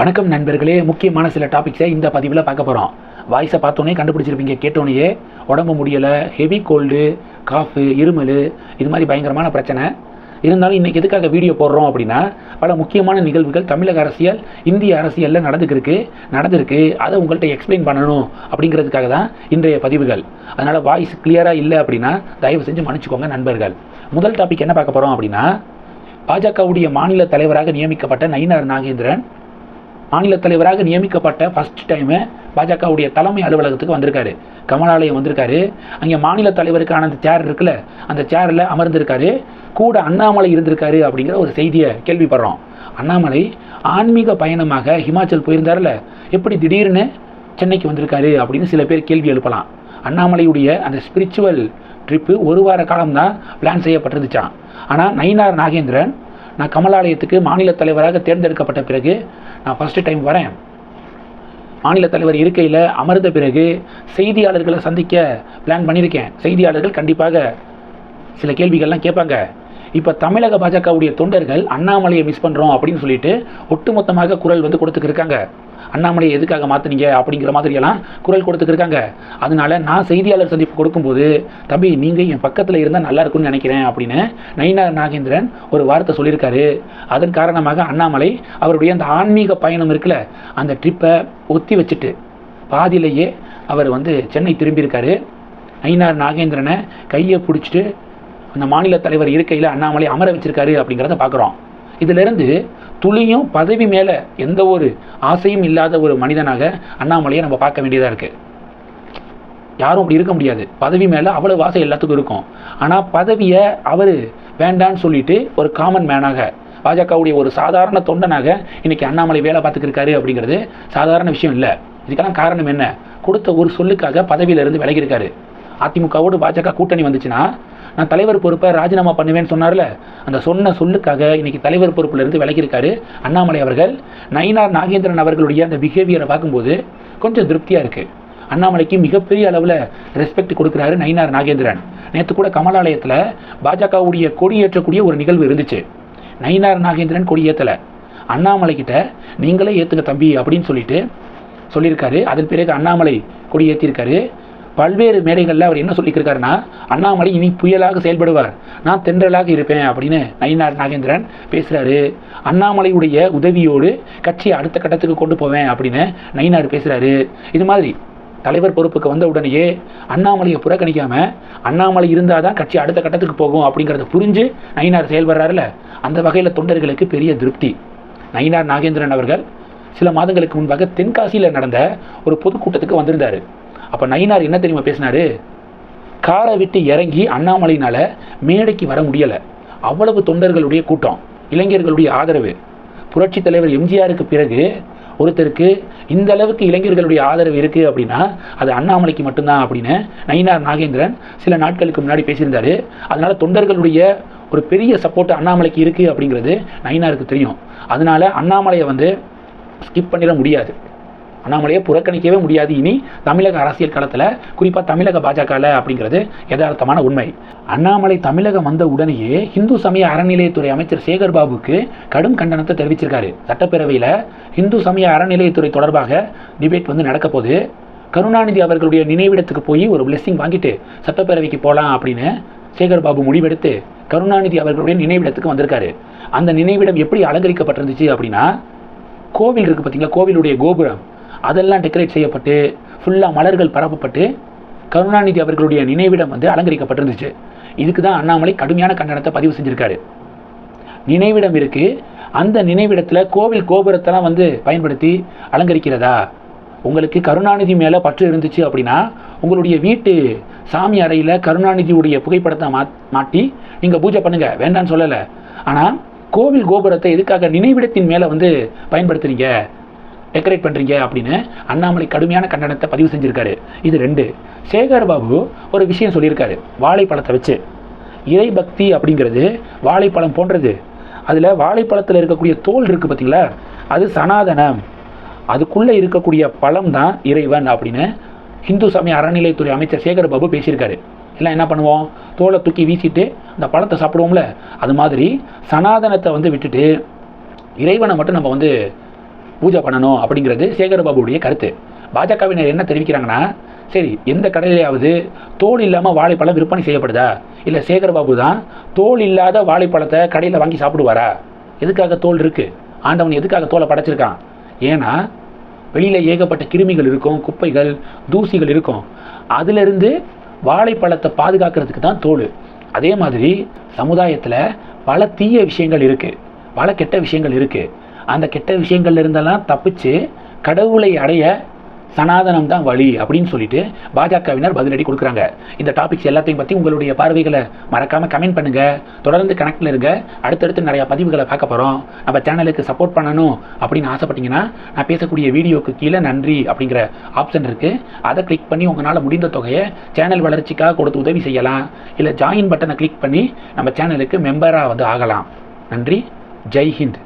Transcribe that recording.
வணக்கம் நண்பர்களே முக்கியமான சில டாபிக்ஸை இந்த பதிவில் பார்க்க போகிறோம் வாய்ஸை பார்த்தோன்னே கண்டுபிடிச்சிருப்பீங்க கேட்டோன்னே உடம்பு முடியலை ஹெவி கோல்டு காஃபு இருமல் இது மாதிரி பயங்கரமான பிரச்சனை. இருந்தாலும் இன்றைக்கி எதுக்காக வீடியோ போடுறோம் அப்படின்னா பல முக்கியமான நிகழ்வுகள் தமிழக அரசியல் இந்திய அரசியலில் நடந்துக்கிருக்கு நடந்திருக்கு. அதை உங்கள்கிட்ட எக்ஸ்பிளைன் பண்ணணும் அப்படிங்கிறதுக்காக தான் இன்றைய பதிவுகள். அதனால் வாய்ஸ் கிளியராக இல்லை அப்படின்னா தயவு செஞ்சு மன்னிச்சுக்கோங்க நண்பர்கள். முதல் டாபிக் என்ன பார்க்க போகிறோம் அப்படின்னா பாஜகவுடைய மாநில தலைவராக நியமிக்கப்பட்ட நயினார் நாகேந்திரன் மாநில தலைவராக நியமிக்கப்பட்ட ஃபர்ஸ்ட் டைமு பாஜகவுடைய தலைமை அலுவலகத்துக்கு வந்திருக்காரு. கமலாலயம் வந்திருக்காரு. அங்கே மாநில தலைவருக்கான அந்த சேர் இருக்குல்ல அந்த சேரில் அமர்ந்திருக்காரு. கூட அண்ணாமலை இருந்திருக்காரு அப்படிங்கிற ஒரு செய்தியை கேள்விப்படுறோம். அண்ணாமலை ஆன்மீக பயணமாக ஹிமாச்சல் போயிருந்தார்ல எப்படி திடீர்னு சென்னைக்கு வந்திருக்காரு அப்படின்னு சில பேர் கேள்வி எழுப்பலாம். அண்ணாமலையுடைய அந்த ஸ்பிரிச்சுவல் ட்ரிப்பு ஒரு வார காலம் தான் பிளான் செய்யப்பட்டிருந்துச்சான் ஆனால் நயினார் நாகேந்திரன் நான் கமலாலயத்துக்கு மாநில தலைவராக தேர்ந்தெடுக்கப்பட்ட பிறகு நான் ஃபஸ்ட்டு டைம் வரேன். மாநில தலைவர் இருக்கையில் அமர்ந்த பிறகு செய்தியாளர்களை சந்திக்க பிளான் பண்ணியிருக்கேன். செய்தியாளர்கள் கண்டிப்பாக சில கேள்விகள்லாம் கேட்பாங்க. இப்போ தமிழக பாஜகவுடைய தொண்டர்கள் அண்ணாமலையை மிஸ் பண்ணுறோம் அப்படின்னு சொல்லிட்டு ஒட்டுமொத்தமாக குரல் வந்து கொடுத்துக்கிருக்காங்க அண்ணாமலையை எதுக்காக மாற்றுனீங்க அப்படிங்கிற மாதிரியெல்லாம் குரல் கொடுத்துருக்காங்க அதனால நான் செய்தியாளர் சந்திப்பு கொடுக்கும்போது தம்பி நீங்கள் என் பக்கத்தில் இருந்தால் நல்லா இருக்கும்னு நினைக்கிறேன் அப்படின்னு நயினார் நாகேந்திரன் ஒரு வார்த்தை சொல்லியிருக்காரு. அதன் காரணமாக அண்ணாமலை அவருடைய அந்த ஆன்மீக பயணம் இருக்குல்ல அந்த ட்ரிப்பை ஒத்தி வச்சுட்டு பாதியிலேயே அவர் வந்து சென்னை திரும்பியிருக்காரு. நயினார் நாகேந்திரனை கையை பிடிச்சிட்டு அந்த மாநில தலைவர் இருக்கையில் அண்ணாமலை அமர வச்சிருக்காரு அப்படிங்கிறத பார்க்குறோம். இதிலிருந்து துளியும் பதவி மேலே எந்த ஒரு ஆசையும் இல்லாத ஒரு மனிதனாக அண்ணாமலையை நம்ம பார்க்க வேண்டியதாக இருக்குது யாரும் அப்படி இருக்க முடியாது. பதவி மேலே அவ்வளவு ஆசை எல்லாத்துக்கும் இருக்கும். ஆனால் பதவியை அவர் வேண்டான்னு சொல்லிட்டு ஒரு காமன் மேனாக பாஜகவுடைய ஒரு சாதாரண தொண்டனாக இன்றைக்கி அண்ணாமலை வேலை பார்த்துக்கிருக்காரு அப்படிங்கிறது சாதாரண விஷயம் இல்லை. இதுக்கெல்லாம் காரணம் என்ன? கொடுத்த ஒரு சொல்லுக்காக பதவியிலிருந்து விலகியிருக்காரு அதிமுகவோடு பாஜக கூட்டணி வந்துச்சுன்னா நான் தலைவர் பொறுப்பை ராஜினாமா பண்ணுவேன்னு சொன்னார்ல அந்த சொன்ன சொல்லுக்காக இன்னைக்கு தலைவர் பொறுப்பிலிருந்து விலகியிருக்காரு அண்ணாமலை அவர்கள். நயினார் நாகேந்திரன் அவர்களுடைய அந்த பிஹேவியரை பார்க்கும்போது கொஞ்சம் திருப்தியாக இருக்குது அண்ணாமலைக்கு மிகப்பெரிய அளவில் ரெஸ்பெக்ட் கொடுக்குறாரு நயினார் நாகேந்திரன். நேற்று கூட கமலாலயத்தில் பாஜகவுடைய கொடியேற்றக்கூடிய ஒரு நிகழ்வு இருந்துச்சு. நயினார் நாகேந்திரன் கொடி ஏற்றலை அண்ணாமலை கிட்ட நீங்களே ஏற்றுங்க தம்பி அப்படின்னு சொல்லிட்டு சொல்லியிருக்காரு. அதன் பிறகு அண்ணாமலை கொடி ஏற்றிருக்காரு பல்வேறு மேடைகளில் அவர் என்ன சொல்லியிருக்காருன்னா அண்ணாமலை இனி புயலாக செயல்படுவார். நான் தென்றலாக இருப்பேன் அப்படின்னு நயினார் நாகேந்திரன் பேசுகிறாரு அண்ணாமலையுடைய உதவியோடு கட்சியை அடுத்த கட்டத்துக்கு கொண்டு போவேன் அப்படின்னு நயினார் பேசுகிறாரு இது மாதிரி தலைவர் பொறுப்புக்கு வந்த உடனேயே அண்ணாமலையை புறக்கணிக்காமல் அண்ணாமலை இருந்தால் தான் கட்சி அடுத்த கட்டத்துக்கு போகும் அப்படிங்கிறத புரிஞ்சு நயினார் செயல்படுறாருல அந்த வகையில் தொண்டர்களுக்கு பெரிய திருப்தி. நயினார் நாகேந்திரன் அவர்கள் சில மாதங்களுக்கு முன்பாக தென்காசியில் நடந்த ஒரு பொதுக்கூட்டத்துக்கு வந்திருந்தார். அப்போ நயினார் என்ன தெரியுமா பேசினாரு? காரை விட்டு இறங்கி அண்ணாமலையினால் மேடைக்கு வர முடியலை. அவ்வளவு தொண்டர்களுடைய கூட்டம் இளைஞர்களுடைய ஆதரவு. புரட்சித் தலைவர் எம்ஜிஆருக்கு பிறகு ஒருத்தருக்கு இந்த அளவுக்கு இளைஞர்களுடைய ஆதரவு இருக்குது அப்படின்னா அது அண்ணாமலைக்கு மட்டும்தான் அப்படின்னு நயினார் நாகேந்திரன் சில நாட்களுக்கு முன்னாடி பேசியிருந்தாரு. அதனால் தொண்டர்களுடைய ஒரு பெரிய சப்போர்ட் அண்ணாமலைக்கு இருக்குது அப்படிங்கிறது நயினாருக்கு தெரியும். அதனால அண்ணாமலையை வந்து ஸ்கிப் பண்ணிட முடியாது. அண்ணாமலையை புறக்கணிக்கவே முடியாது. இனி தமிழக அரசியல் களத்தில் குறிப்பாக தமிழக பாஜகவில் அப்படிங்கிறது யதார்த்தமான உண்மை. அண்ணாமலை தமிழகம் வந்த உடனேயே இந்து சமய அறநிலையத்துறை அமைச்சர் சேகர் பாபுக்கு கடும் கண்டனத்தை தெரிவிச்சிருக்காரு. சட்டப்பேரவையில் இந்து சமய அறநிலையத்துறை தொடர்பாக டிபேட் வந்து நடக்க போது கருணாநிதி அவர்களுடைய நினைவிடத்துக்கு போய் ஒரு பிளெஸிங் வாங்கிட்டு சட்டப்பேரவைக்கு போகலாம் அப்படின்னு சேகர் பாபு முடிவெடுத்து கருணாநிதி அவர்களுடைய நினைவிடத்துக்கு வந்திருக்காரு. அந்த நினைவிடம் எப்படி அலங்கரிக்கப்பட்டிருந்துச்சு அப்படின்னா கோவில் இருக்குது பார்த்தீங்களா கோவிலுடைய கோபுரம். அதெல்லாம் டெக்கரேட் செய்யப்பட்டு ஃபுல்லாக மலர்கள் பரப்பப்பட்டு கருணாநிதி அவர்களுடைய நினைவிடம் வந்து அலங்கரிக்கப்பட்டிருந்துச்சு. இதுக்கு தான் அண்ணாமலை கடுமையான கண்டனத்தை பதிவு செஞ்சுருக்காரு. நினைவிடம் இருக்குது அந்த நினைவிடத்தில் கோவில் கோபுரத்தெல்லாம் வந்து பயன்படுத்தி அலங்கரிக்கிறதா? உங்களுக்கு கருணாநிதி மேலே பற்று இருந்துச்சு அப்படின்னா உங்களுடைய வீட்டு சாமி அறையில் கருணாநிதியுடைய புகைப்படத்தை மா மாட்டி நீங்கள் பூஜை பண்ணுங்கள் வேண்டான்னு சொல்லலை. ஆனால் கோவில் கோபுரத்தை எதுக்காக நினைவிடத்தின் மேலே வந்து பயன்படுத்துறீங்க? டெக்கரேட் பண்ணுறீங்க அப்படின்னு அண்ணாமலை கடுமையான கண்டனத்தை பதிவு செஞ்சுருக்காரு. இது ரெண்டு. சேகர் பாபு ஒரு விஷயம் சொல்லியிருக்காரு. வாழைப்பழத்தை வச்சு. இறை பக்தி அப்படிங்கிறது வாழைப்பழம் போன்றது. அதில் வாழைப்பழத்தில் இருக்கக்கூடிய தோல் இருக்குது பார்த்தீங்களா அது சனாதனம். அதுக்குள்ளே இருக்கக்கூடிய பழம் தான் இறைவன் அப்படின்னு இந்து சமய அறநிலையத்துறை அமைச்சர் சேகர் பாபு பேசியிருக்காரு. எல்லாம் என்ன பண்ணுவோம்? தோலை தூக்கி வீசிட்டு அந்த பழத்தை சாப்பிடுவோம்ல. அது மாதிரி சனாதனத்தை வந்து விட்டுட்டு இறைவனை மட்டும் நம்ம வந்து பூஜை பண்ணணும் அப்படிங்கிறது சேகரபாபுடைய கருத்து. பாஜகவினர் என்ன தெரிவிக்கிறாங்கன்னா சரி எந்த கடையிலையாவது தோல் இல்லாமல் வாழைப்பழம் விற்பனை செய்யப்படுதா? இல்லை சேகர்பாபு தான் தோல் இல்லாத வாழைப்பழத்தை கடையில் வாங்கி சாப்பிடுவாரா? எதுக்காக தோல் இருக்குது ஆண்டவன் எதுக்காக தோலை படைச்சிருக்கான்? ஏன்னா வெளியில் ஏகப்பட்ட கிருமிகள் இருக்கும் குப்பைகள் தூசிகள் இருக்கும். அதிலிருந்து வாழைப்பழத்தை பாதுகாக்கிறதுக்கு தான் தோல். அதே மாதிரி சமுதாயத்தில் பல தீய விஷயங்கள் இருக்குது பல கெட்ட விஷயங்கள் இருக்குது அந்த கெட்ட விஷயங்கள்ல இருந்தெல்லாம் தப்பிச்சு கடவுளை அடைய சனாதனம் தான் வழி அப்படின்னு சொல்லிட்டு பாஜகவினர் பதிலடி கொடுக்குறாங்க. இந்த டாபிக்ஸ் எல்லாத்தையும் பற்றி உங்களுடைய பார்வைகளை மறக்காமல் கமெண்ட் பண்ணுங்கள் தொடர்ந்து கனெக்டில் இருங்க. அடுத்தடுத்து நிறையா பதிவுகளை பார்க்க போகிறோம் நம்ம சேனலுக்கு சப்போர்ட் பண்ணணும் அப்படின்னு ஆசைப்பட்டீங்கன்னா நான் பேசக்கூடிய வீடியோக்கு கீழே நன்றி அப்படிங்கிற ஆப்ஷன் இருக்குது அதை கிளிக் பண்ணி உங்களால் முடிந்த தொகையை சேனல் வளர்ச்சிக்காக கொடுத்து உதவி செய்யலாம். இல்லை ஜாயின் பட்டனை கிளிக் பண்ணி நம்ம சேனலுக்கு மெம்பராக வந்து ஆகலாம். நன்றி. ஜெய் ஹிந்த்.